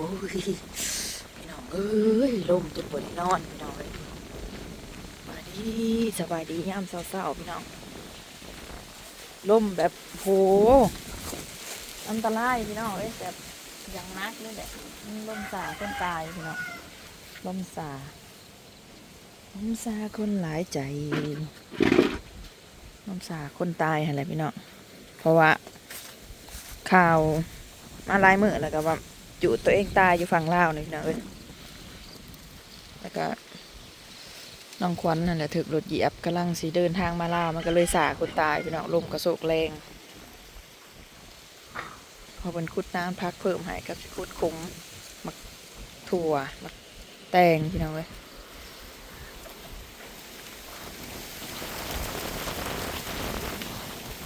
อ้ยพี่น้องเอ้ยลมจนปวดนอนพี่น้องเอ้ยสบาดีสบายดียามเศร้าๆพี่น้องลมแบบโหอันตรายพี่น้องเอ้ยแบบอย่างนักเลยแหละลมสาคนตายพี่น้องลมสาลมสาคนหลายใจลมสาคนตายอะไรพี่น้องเพราะว่าข่าวมาลายมือแล้วก็ว่า จุตัวเองตายอยู่ฝั่งลาวนี่พี่น้องเอ้ยแล้วก็น้องควันนั่นแหละถึกรถเหยียบกำลังสีเดินทางมาลาวมันก็เลยสาคนตายพี่น้องลมกระโศกแรงพอเป็นคุดน้ำพักเพิ่มให้กับคุดคุ้มมักถั่วมักแตงพี่น้องเอ้ย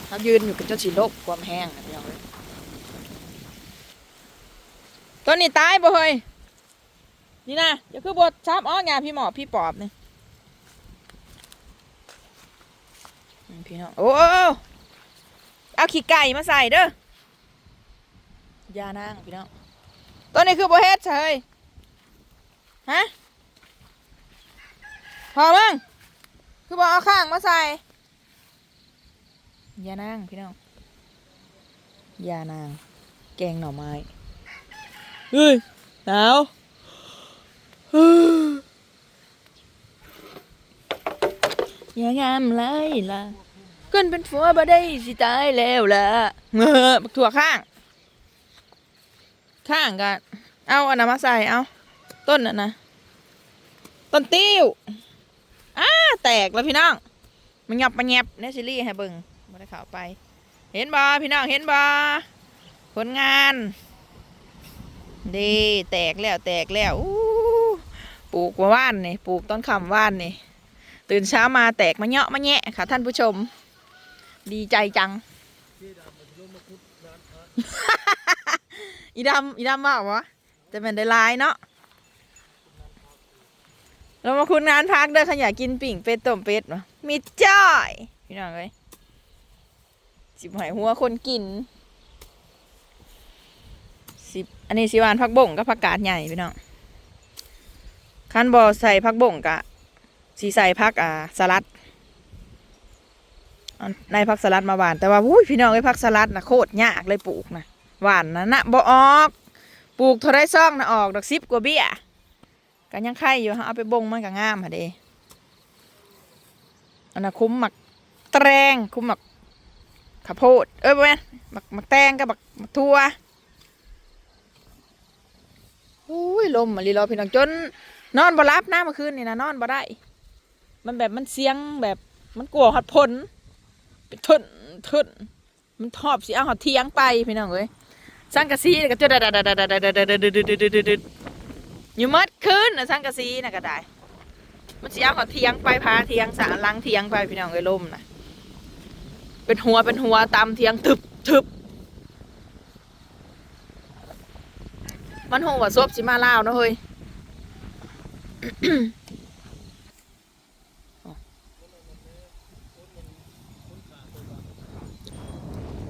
เขายืนอยู่กับเจ้าสีโลกความแห้งนะพี่น้องเอ้ย ตัวนี้ตายบ่เฮ้ยนี่นะอย่าคือบดชับอ้องาพี่หมอพี่ปอบนี่พี่น้องโอ้เอาขี้ไก่มาใส่เด้อยานางพี่น้องตัวนี้คือบ่เฮ็ดเฮ้ยฮะพอมั้งคือบ่เอาข้างมาใส่ยานางพี่น้องยานาง แกงหน่อไม้ เฮ้ยหนาวอย่างงามไรล่ะกินเป็นผัวบ่ได้สิตายแล้วล่ะเงอบักถั่วข้าง ข้างกันเอาอันนั้นมาใส่เอาต้นน่ะนะต้นติ้วอ้าแตกแล้วพี่น้องมันหยับมันแยบเนซิลี่ให้เบิ่งบ่ได้ข่าวไป เห็นบ่พี่น้องเห็นบ่ผลงาน ดีแตกแล้วแตกแล้วอู้ปลูกมาว่านนี่ปลูกต้นคำว่านนี่ตื่นเช้ามาแตกมาเยาะมาแยะค่ะท่านผู้ชม ดีใจจัง อีดำอีดำว่าวะจะเป็นได้ลายเนาะเรามาคุณงานพักเด้อขยะกินปิ่งเป็ดต้มเป็ดวะมีจ้อย พี่น้องเลยจิบหอยหัวคนกิน สิอันนี้สิหวานผักบ่งกับผักกาดใหญ่พี่น้องคันบอใส่ผักบ่งกะสีใส่ผักอ่าสลัดในผักสลัดมาหวาน แต่ว่าอุ้ยพี่น้องไอ้ผักสลัดนะโคตรยากเลยปลูกนะหวานนะนะบ่ออก ปลูกเท่าไรซ่องนะออกดอกซิบกว่าเบี้ยกันยังไข่อยู่ฮะเอาไปบ่งมันก็งามฮะเดอันน่ะคุ้มหมักแตงคุ้มหมักข้าวโพดเอ้ยแม่หมักหมักแตงกับหมักหมักทั่ว อุ้ยลมมาลีรอพี่น้องจน นอนบ่รับนะเมื่อคืนนี่นะนอนบ่ได้ มันแบบมันเสียงแบบมันกลัวหัดพลเป็นทนทนมันทอบสิเอาหัดเทียงไปพี่น้องเอ้ยสังกะสีก็จะดดดดดดดดดอยู่มัดคืนนะสังกะสีน่ะก็ได้ มันสิเอาหัดเทียงไปพาเทียงสาลังเทียงไปพี่น้องเอ้ยลมนะเป็นหัวเป็นหัวตามเทียงทึบทึบ มันหงว่าซบสิมาลาวเนะเฮ้ย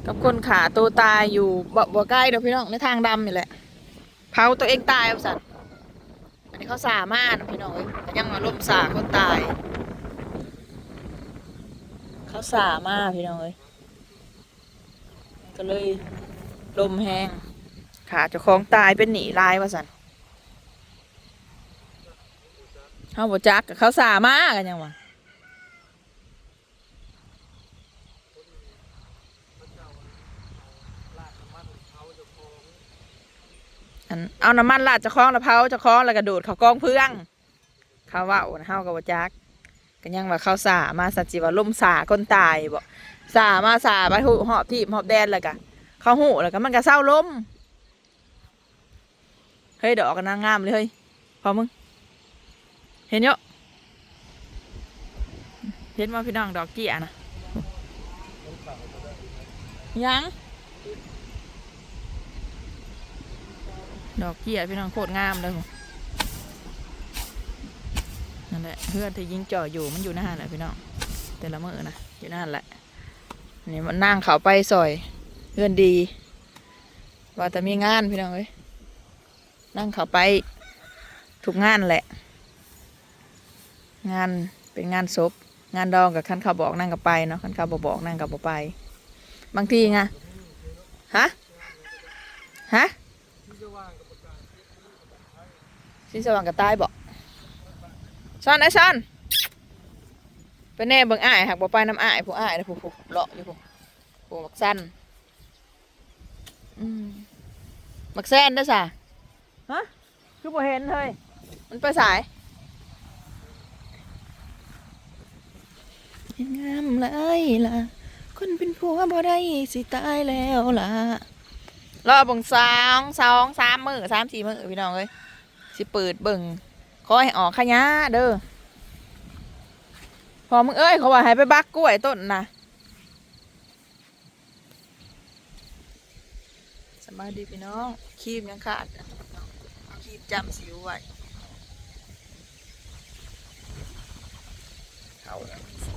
กับคนขาตัวตายอยู่บ่บ่ใกล้เดี๋ยวพี่น้องในทางดำนี่แหละเผาตัวเองตายเอาสัตว์อันนี้เขาสามารถพี่น้องเอ้ยแต่ยังมาล่มสาคนตาย เขาสามารถพี่น้องเอ้ยก็เลยลมแห้ง ขาเจ้าของตายเป็นหนีลายว่าสันเขาบอจักกับเขาสามารถกันยังวะเอาน้ำมันลาดจะคล้องแล้วเผาจะคล้องแล้วกระโดดเขากองเพื่อง เขาว่าโอนเฮากับบจักกันยังว่าเขาสามาสัจจิว่าล่มสาคนตายบ่สามาสาไปหูหอบที่หอบแดนเลยกะเขาหูแล้วก็มันก็เศร้าล้ม เฮ้ยดอกกันางงามเลยเฮ้ยพอมึง เห็นเยอะเห็นว่าพี่น้องดอกเกี้ยนะยังดอกเกี้ยพี่น้องโคตรงามเลยผมนั่นแหละเพื่อนที่ยิงจ่ออยู่มันอยู่หน้าแหละพี่น้องแต่ละมือนะอยู่หน้าแหละนี่มันนั่งเขาไปซอยเพื่อนดี ว่าแต่มีงานพี่น้องเอ้ย นั่งเข้าไปทุกงานแหละ งานเป็นงานศพงานดองกับคันเขาบอกนั่งกับไปเนาะคันเขาบอบอกนั่งกับบ่ไป บางทีไงฮะฮะสิสว่างกับตายบอกซ่อนไอ้ซ่อนไปแน่เบิ่งอ้ายหักบ่ไปน้ำอ้ายผู้อ้ายนะผู้ผู้เลาะอยู่ผู้ผู้บักสั้นอืมบักแซนเด้อสะ ฮะคือบ่เห็นเฮ้ยมันไปสายงามเลยล่ะ คนเป็นผัวบ่ได้สิตายแล้วล่ะรอเบิ่งสองสองสามมือสามสี่มือพี่น้องเอ้ยสิเปิดเบิ่งขอให้ออกขยะเด้อพอมึงเอ้ยเขาว่าให้ไปบักกล้วยต้นนะสบายดีพี่น้องครีมยังขาดเอาครีม จำสิวไว้เอาแล้วส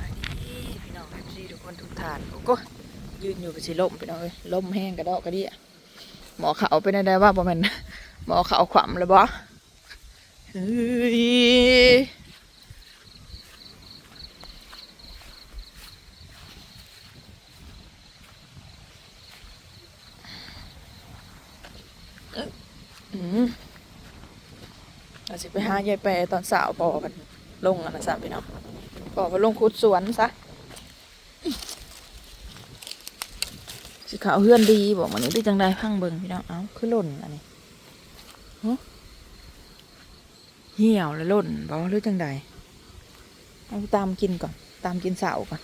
วัสดีพี่น้องเอฟซีทุกคนทุกท่านโอ้โหยืนอยู่กับสิลมพี่น้องเอ้ยลมแห้งกระดอกกระเดี่ยหมอเขาเป็นอะไรว่าประมาณหมอเขาขวำเลยบ่เฮ้ยเอ้ยอืม เราสิไปหายายแปรตอนสาวปอกันลงอันนะสามพี่น้องบอกว่าลงคุดสวนซะสิขาวเฮือนดีบอกมันนี้ได้จังได้พังเบิงพี่น้องเอ้าคือหล่นอันนี้เหี่ยวแล้วหล่นบอกว่าหรือจังใดเอาตามกินก่อน ตามกินเสาก่อน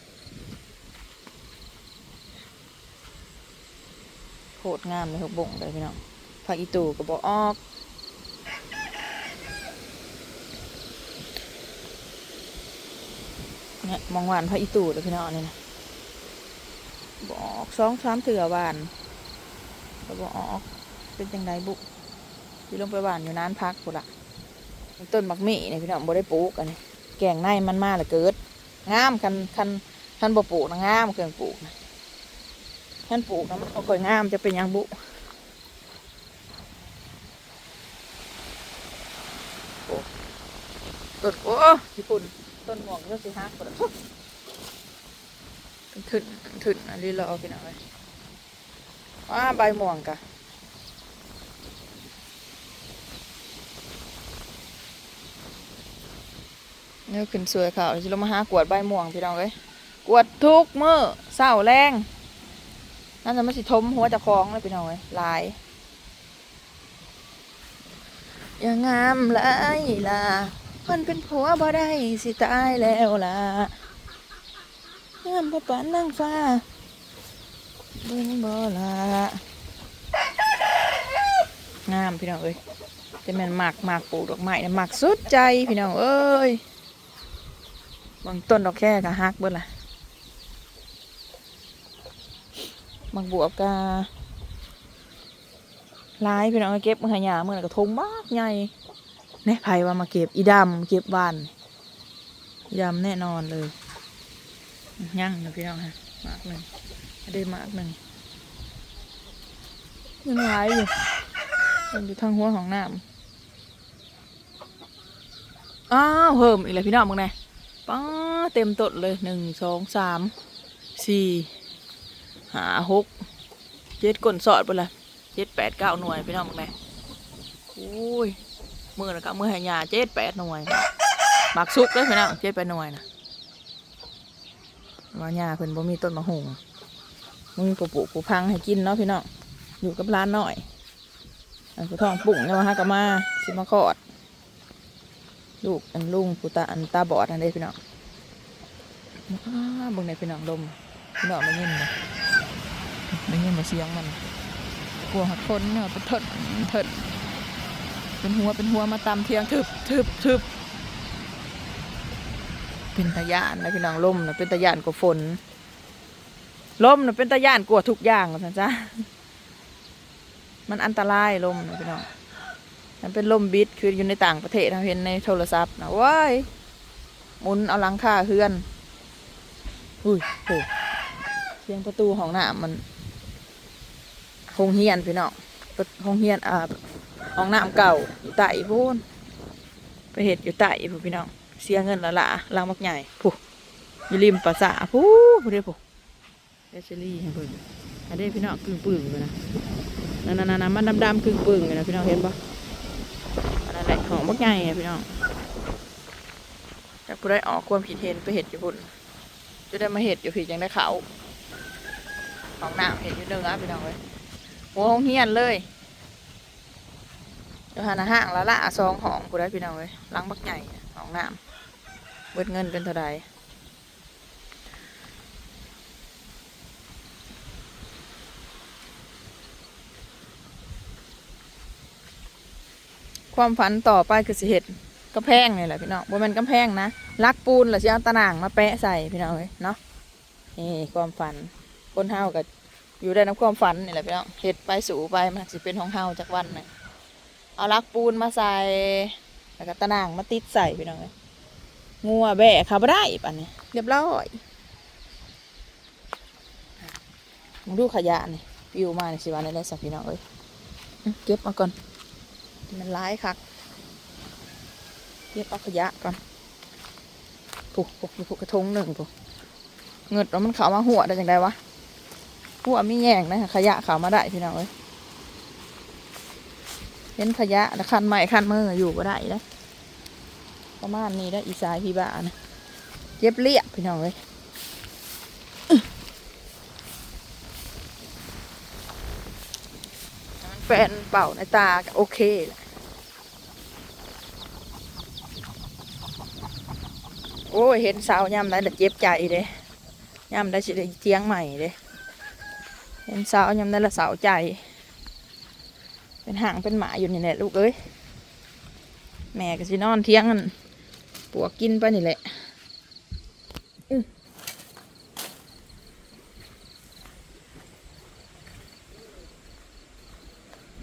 โคตรงามเลยหกบ่งเลยพี่น้อง ผักอีตูก็บอกออกเนี่ยมองหวานพระอีตูเลยพี่น้องนี่นะบอกสองสามเถื่อหวานก็บอกออกเป็นจังไดบุที่ลงไปหวานอยู่นานพักกูละต้นมักมี่เนี่ยพี่น้องบ่ได้ปลูกอันนี้แกงในมันมาเลยเกิดงามคันคันคันบ่ปลูกนะงามเครื่องปลูกนะคันปลูกนะมันบ่ค่อยงามจะเป็นยังบุโอ้ ต้นโอ้ญี่ปุ่นต้นหม่วงก็สิฮักกดถึงถึงอันนี้เราเอาไปหน่อยว่าใบหม่วงกะนี่ขึ้นสวยเขาจะลงมาหากวดใบม่วงพี่น้องเลยกวดทุกมือเศร้าแรงนั่นจะไม่สิทมหัวจะคล้องเลยพี่น้องเลยลายอย่างงามหลายล่ะ คนเป็นผัวบ่ได้สิตายแล้วล่ะงามพ่อปานนางฟ้าเบิ่งบ่ล่ะงามพี่น้องเอ้ยแต่แม่นหมากหมากปลูกดอกไม้นะหมากสุดใจพี่น้องเอ้ยบางต้นดอกแค่กะฮักเบิดล่ะบางบวบกะลายพี่น้องเอ้เก็บมือหายามือนั้นกระทงมากใหญ่ แน่ไผว่ามาเก็บอีดำเก็บวานอีดำแน่นอนเลยยั่งนะพี่น้องฮะมากหนึ่งได้มากหนึ่งยังหลายอยู่มันอยู่ทางหัวของน้ำอ้าวเพิ่มอีกเลยพี่น้องมึงไงป้าเต็มตดเลยหนึ่งสองสามสี่ห้าหกเจ็ดก้นสอดไปเลยเจ็ดแปดเก้าหน่วยพี่น้องมึงไงโอ้ย มือนะก็มือให้ยาเจ็ดแปดหน่วยหมักซุกเลยพี่น้องเจ็ดแปดหน่วยนะว่าหญ้าเพิ่นบ่มีต้นมะฮุงมึงปลูกปลูกพังให้กินเนาะพี่น้องอยู่กับร้านหน่อยอันผู้ทองปุ่งเนี่ยมาหากะมาสิมาคอด ลูกอันลุงผู้ตาอันตาบอดอันเด้พี่น้องอ้าบิ่งในพี่น้องลมพี่น้องไม่ยินเลยไม่ยินมาเสียงมันกลัวหัดคนเนี่ยเป็นเถิดเถิด เป็นหัวเป็นหัวมาตามเทียงทึบทึบทึบเป็นตะยานนะพี่น้องลมนะเป็นตะยานกว่าฝนลมนะเป็นตะยานกว่าทุกอย่างนะจ๊ะมันอันตรายลมนะพี่น้องมันเป็นลมบิดคืออยู่ในต่างประเทศเราเห็นในโทรศัพท์นะว้ายมุนเอาหลังคาเฮือนอุ้ยโหเสียงประตูของหน้ามันโรงเฮียนพี่น้องโรงเฮียนอ่า ห้องน้ำเก่าอยู่ใต้พูนไปเห็ดอยู่ใต้พู้นพี่น้องเสียเงินและละลางมักใหญ่ผู้อยู่ริมปราสาทผู้ผู้เดียวผู้เอชลี่ให้เพิ่นอันนี้พี่น้องกึ่งปึ่งเลยนะนั่นนั่นๆๆมันดำๆกึ่งปึ่งเลยนะพี่น้องเห็นปะอันนั้นแหละของมักใหญ่อะพี่น้องจากผู้ได้ออกความผิดเห็นไปเห็ดอยู่พุ่นจะได้มาเห็ดอยู่ผิดยังได้เขาของน้ำเห็ดอยู่เนื้อพี่น้องเลยหัวห้องเฮียนเลย อยู่หาหนาห้างละละซองของกูได้พี่น้องเลยล้างบักใหญ่ของน้ำเบิดเงินเป็นเท่าใดความฝันต่อไปคือสิเห็ดกำแพงนี่แหละพี่น้องบ่แม่นกำแพงนะลักปูนแล้วสิเอาตะนางมาแปะใส่พี่น้องเลยเนาะนี่ความฝันคนเฮาก็อยู่ได้น้ำความฝันนี่แหละพี่น้องเห็ดไปสู่ไปมันสิเป็นของเฮาจากวันนึง เอาลักปูนมาใส่แล้วก็ตะนางมาติดใส่พี่น้องเลยงัวแบะเขาบ่ได้ปันนี้เรียบร้อยมึงดูขยะนี่ปิวมาในสิวันนี้ได้สักพี่น้องเอ้ยอื้อเก็บมาก่อน มันร้ายคักเก็บเอาขยะก่อนผูกผูกอยู่ผูกกระทงหนึ่งผูกเงิดแล้วมันเขามาหัวได้ยังไงวะหัวไม่แย่งนะขยะเขามาได้พี่น้องเอ้ย เห็นขยะคันใหม่คันมืออยู่ก็ได้นะประมาณนี้ได้อีสายพี่บ้านะเย็บเรียบพี่น้องเลยแฟนเป่าในตาโอเคแหละโอ้ยเห็นสาวย่ำได้แต่เจ็บใจเลยย่ำได้สิได้เทียงใหม่เลยเห็นสาวย่ำได้ละสาวใจ เป็นห่างเป็นหมาอยู่นี่แหละลูกเอ้ยแม่ก็สินอนเที่ยงกันปวกกินไปนี่แหละ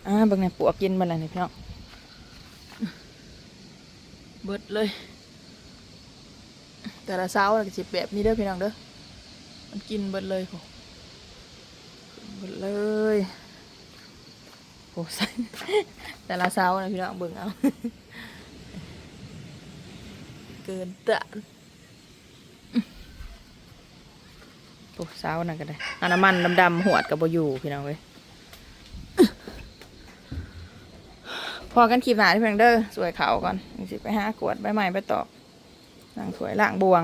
อ้าบางในปวกกินมาแล้วนี่พี่น้องเบิดเลย แต่ละเช้าก็สิแบบนี้เด้อพี่น้องเด้อมันกินเบิดเลยโหเบิดเลย โอ้ใส่แต่ละเช้านะพี่น้องเบิ่งเอา เกินเตะโอ้เช้านั่นก็ได้อาน้ำมันดำๆหวดกับบอยู่พี่น้องเว้ยพอกันคลิปหนาที่เพียงเด้อสวยเขาก่อนนี่สิไปหากวดใบใหม่ไปตอกนั่งสวยล่างบวง